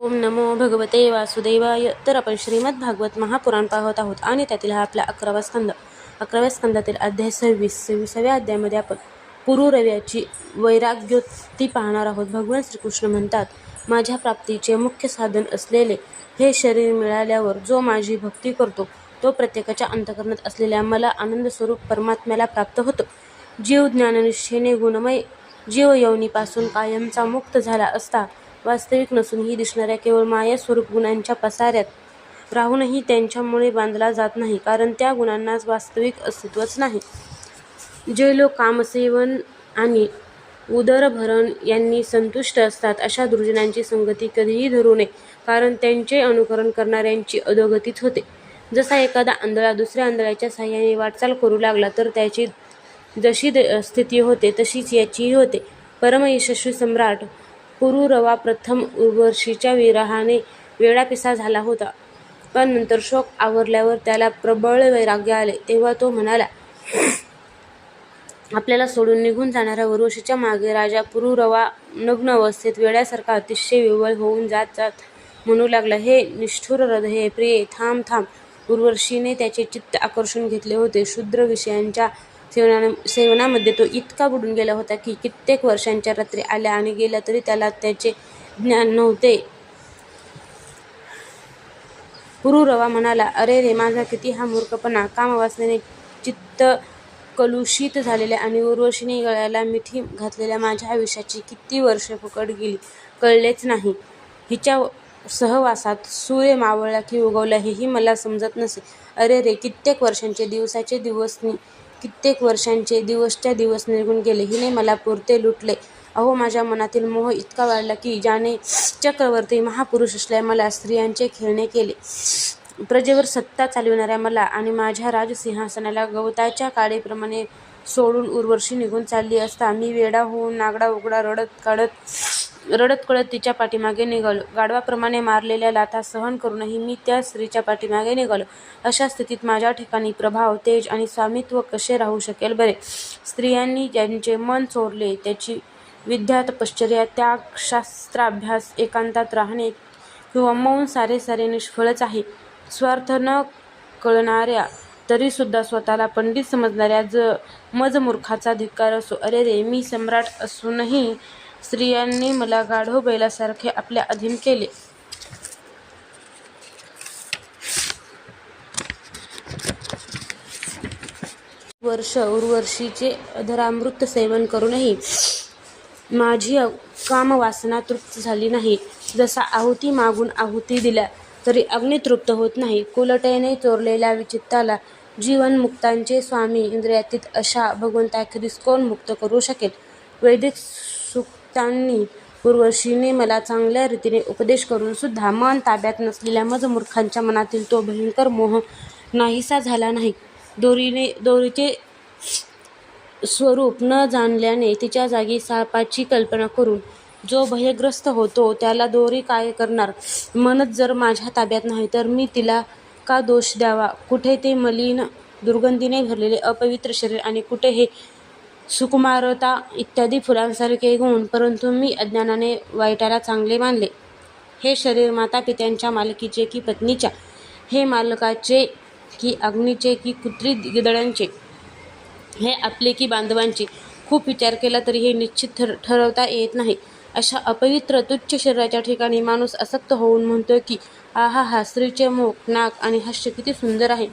ओम नमो भगवते वासुदेवाय. तर आपण श्रीमद भागवत महापुराण पाहत आहोत आणि त्यातील हा आपला अकरावा स्कंद. अकराव्या स्कंदातील अध्याय सव्वीस सव्वीसाव्या अध्यायामध्ये आपण पुरुरव्याची वैराग्योत्ती पाहणार आहोत. भगवान श्रीकृष्ण म्हणतात माझ्या प्राप्तीचे मुख्य साधन असलेले हे शरीर मिळाल्यावर जो माझी भक्ती करतो तो प्रत्येकाच्या अंतकरणात असलेल्या मला आनंद स्वरूप परमात्म्याला प्राप्त होतो. जीव ज्ञाननिष्ठेने गुणमय जीव यवनीपासून कायमचा मुक्त झाला असता वास्तविक नसून ही दिसणाऱ्या केवळ माया स्वरूप गुणांच्या पसाऱ्यात. राहूनही त्यांच्यामुळे बांधला जात नाही कारण त्या गुणांना वास्तविक अस्तित्वच नाही. जे लोक कामसेवन आणि उदरभरण यांनी संतुष्ट असतात अशा दुर्जनांची संगती कधीही धरू नये कारण त्यांचे अनुकरण करणाऱ्यांची अधोगतीच होते. जसा एखादा आंधळा दुसऱ्या आंधळ्याच्या साह्याने वाटचाल करू लागला तर त्याची जशी स्थिती होते तशीच याचीही होते. परमयशस्वी सम्राट पुरुरवा प्रथम उर्वशीच्या विरहाने वेडापिसा झाला होता. पण नंतर शोक आवरल्यावर त्याला प्रबळ वैराग्य आले. तेव्हा तो म्हणाला आपल्याला सोडून निघून जाणाऱ्या उर्वशीच्या मागे राजा पुरुरवा नग्न अवस्थेत वेड्यासारखा अतिशय विवळ होऊन जात जात म्हणू लागला. हे निष्ठुर हृदय प्रिय थांब थांब. उर्वशीने त्याचे चित्त आकर्षून घेतले होते. शूद्र विषयांच्या सेवना सेवनामध्ये तो इतका बुडून गेला होता की कित्येक वर्षांच्या रात्री आल्या आणि गेल्या तरी त्याला त्याचे ज्ञान नव्हते. पुरुरवा म्हणाला अरे रे माझा किती हा मूर्खपणा. कामवासनेने चित्त कलुषित झालेले आणि उर्वशीने गळ्याला मिठी घातलेल्या माझ्या आयुष्याची किती वर्षे फुकट गेली कळलेच नाही. हिच्या सहवासात सूर्य मावळला की उगवला हेही मला समजत नसे. अरे रे कित्येक वर्षांचे दिवसाचे दिवस कित्येक वर्षांचे दिवसच्या दिवस निघून गेले. हिने मला पुरते लुटले. अहो माझ्या मनातील मोह इतका वाढला की ज्याने चक्रवर्ती महापुरुष असल्या मला स्त्रियांचे खेळणे केले. प्रजेवर सत्ता चालविणाऱ्या मला आणि माझ्या राजसिंहासनाला गवताच्या काळेप्रमाणे सोडून उर्वशी निघून चालली असता मी वेडा होऊन नागडा उघडा रडत काढत रडत कळत तिच्या पाठीमागे निघालो. गाढवाप्रमाणे मारलेल्या लाथा सहन करूनही मी त्या स्त्रीच्या पाठीमागे निघालो. अशा स्थितीत माझ्या ठिकाणी प्रभाव तेज आणि स्वामित्व कसे राहू शकेल बरे? स्त्रियांनी ज्यांचे मन चोरले त्याची विद्या तपश्चर्या त्याग शास्त्राभ्यास एकांतात राहणे किंवा मौन सारे सारे निष्फळच आहे. स्वार्थ न कळणाऱ्या तरीसुद्धा स्वतःला पंडित समजणाऱ्या ज मजमूर्खाचा धिक्कार असो. अरे रे मी सम्राट असूनही स्त्रियांनी मला गाढव बैलासारखे आपल्या अधीन केले. वर्ष उर्वर्षीचे अधरामृत सेवन करूनही माझी कामवासना तृप्त झाली नाही. जसा आहुती मागून आहुती दिल्या तरी अग्नितृप्त होत नाही. कुलटेने चोरलेल्या विचित्ताला जीवनमुक्तांचे स्वामी इंद्रियातीत अशा भगवंताखेरीस कोण मुक्त करू शकेल? वैदिक सुक्तांनी उर्वशीने मला चांगल्या रीतीने उपदेश करून सुद्धा मन ताब्यात नसलेल्या मजमूर्खांच्या मनातील तो भयंकर मोह नाहीसा झाला नाही. दोरीने दोरीचे स्वरूप न जाणल्याने तिच्या जागी सापाची कल्पना करून जो भयग्रस्त होतो त्याला दोरी काय करणार? मनच जर माझ्या ताब्यात नाही तर मी तिला का दोष द्यावा? कुठे ते मलिन दुर्गंधीने भरलेले अपवित्र शरीर आणि कुठे हे सुकुमारता इत्यादी फुलांसारखे गुण परंतु मी अज्ञानाने वाईटाला चांगले मानले. हे शरीर मातापित्यांच्या मालकीचे की पत्नीच्या? हे मालकाचे की अग्नीचे की कुत्री गिदळांचे? हे आपले की बांधवांचे? खूप विचार केला तरी हे निश्चित ठर ठरवता येत नाही. अशा अपवित्र तुच्छ शरीराच्या ठिकाणी माणूस आसक्त होऊन म्हणतो की आहा हा स्त्रीचे मुख नाक आणि हास्य किती सुंदर आहे.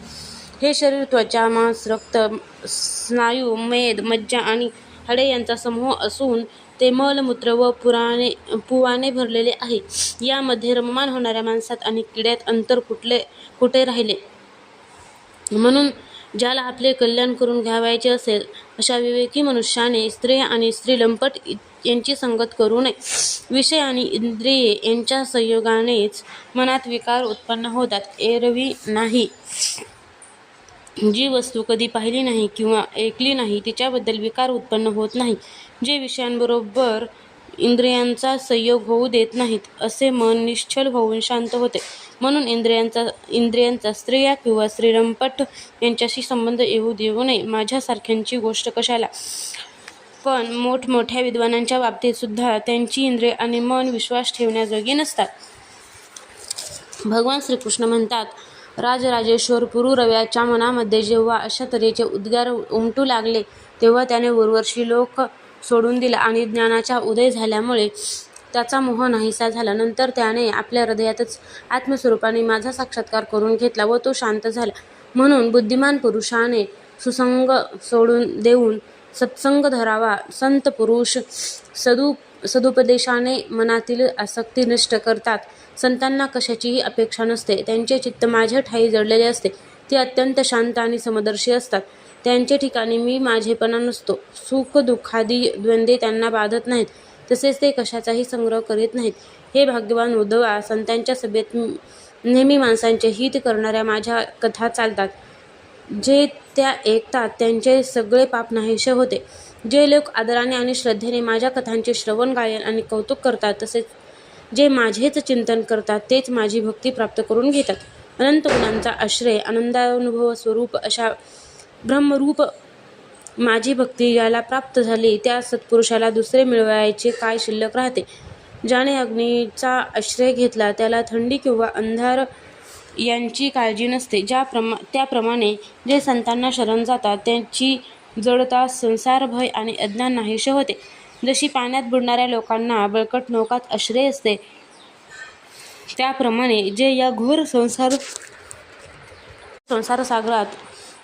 हे शरीर त्वचा मांस रक्त स्नायू मेद मज्जा आणि हडे यांचा समूह असून ते मलमूत्र व पुराणे पुवाने भरलेले आहे. यामध्ये रममान होणाऱ्या माणसात आणि किड्यात अंतर कुठले कुठे राहिले? म्हणून ज्याला आपले कल्याण करून घ्यावायचे असेल अशा विवेकी मनुष्याने स्त्री आणि स्त्री लंपट यांची संगत करू नये. विषय आणि इंद्रिये यांच्या संयोगानेच मनात विकार उत्पन्न होतात. एरवी नाही. जी वस्तू कधी पाहिली नाही किंवा ऐकली नाही तिच्याबद्दल विकार उत्पन्न होत नाही. जे विषयांबरोबर इंद्रियांचा संयोग होऊ देत नाहीत असे मन निश्चल होऊन शांत होते. म्हणून इंद्रियांचा इंद्रियांचा स्त्रिया किंवा श्रीरंपट यांच्याशी संबंध येऊ देऊ नये. माझ्यासारख्यांची गोष्ट कशाला? पण मोठमोठ्या विद्वानांच्या बाबतीत सुद्धा त्यांची इंद्रिय आणि मन विश्वास ठेवण्याजोगी नसतात. भगवान श्रीकृष्ण म्हणतात राजराजेश्वर पुरुरव्याच्या मनामध्ये जेव्हा अशा तऱ्हेचे उद्गार उमटू लागले तेव्हा त्याने उर्वशी लोक सोडून दिला आणि ज्ञानाचा उदय झाल्यामुळे त्याचा मोह नाहीसा झाला नंतर त्याने आपल्या हृदयातच आत्मस्वरूपाने माझा साक्षात्कार करून घेतला व तो शांत झाला. म्हणून बुद्धिमान पुरुषाने सुसंग सोडून देऊन सत्संग धरावा. संत पुरुष सदु सदुपदेशाने मनातील आसक्ती नष्ट करतात. संतांना कशाचीही अपेक्षा नसते. त्यांचे चित्त माझ्या ठाई जडलेले असते. ते अत्यंत शांत आणि समदर्शी असतात. त्यांच्या ठिकाणी मी माझेपणा नसतो. सुख दुःखादी द्वंद्वे त्यांना बाधत नाहीत. तसेच ते कशाचाही संग्रह करीत नाहीत. हे भाग्यवान उद्धवा संतांच्या सभेत नेहमी माणसांचे हित करणाऱ्या माझ्या कथा चालतात. जे त्या ऐकतात त्यांचे सगळे पाप नाहीसे होते. जे लोक आदराने आणि श्रद्धेने माझ्या कथांचे श्रवण गायन आणि कौतुक करतात तसेच जे माझेच चिंतन करतात तेच माझी भक्ती प्राप्त करून घेतात. अनंत गुणांचा आश्रय आनंदानुभव स्वरूप अशा ब्रह्मरूप माझी भक्ती ज्याला प्राप्त झाली त्या सत्पुरुषाला दुसरे मिळवायचे काय शिल्लक राहते? ज्याने अग्नीचा आश्रय घेतला त्याला थंडी किंवा अंधार यांची काळजी नसते. ज्या प्रमा त्याप्रमाणे जे संतांना शरण जातात त्यांची जडता संसार भय आणि अज्ञान नाहीशे होते. जशी पाण्यात बुडणाऱ्या लोकांना बळकट नौकात आश्रय असते त्याप्रमाणे जे या घोर संसार संसार सागरात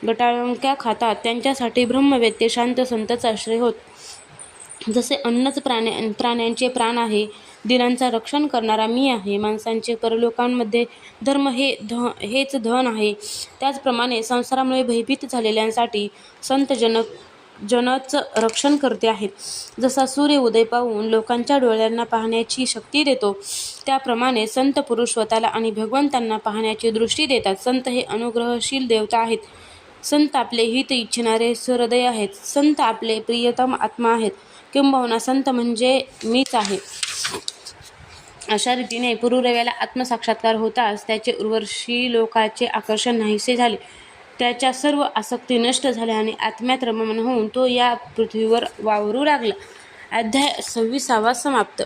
गटाळंक्या खातात. त्यांच्यासाठी ब्रह्मवेत्ते शांत संतच आश्रय होत. जसे अन्नच प्राण्या प्राण्यांचे प्राण आहे दिनांचा रक्षण करणारा मी आहे माणसांचे परलोकांमध्ये धर्म हे ध हेच धन आहे. त्याचप्रमाणे संसारामुळे भयभीत झालेल्यांसाठी संत जनक जनच रक्षण करते आहेत. जसा सूर्य उदय पाहून लोकांच्या डोळ्यांना पाहण्याची शक्ती देतो त्याप्रमाणे संत पुरुष स्वतःला आणि भगवंतांना पाहण्याची दृष्टी देतात. संत हे अनुग्रहशील देवता आहेत. संत आपले हित इच्छिणारे सहृदय आहेत. संत आपले प्रियतम आत्मा आहेत. किंबहुना संत म्हणजे मीच आहे. अशा रीतीने पुरुरव्याला आत्मसाक्षात्कार होताच त्याचे उर्वशी लोकाचे आकर्षण नाहीसे झाले. त्याच्या सर्व आसक्ती नष्ट झाल्या आणि आत्म्यात रममान होऊन तो या पृथ्वीवर वावरू लागला. अध्याय सव्वीसावा समाप्त.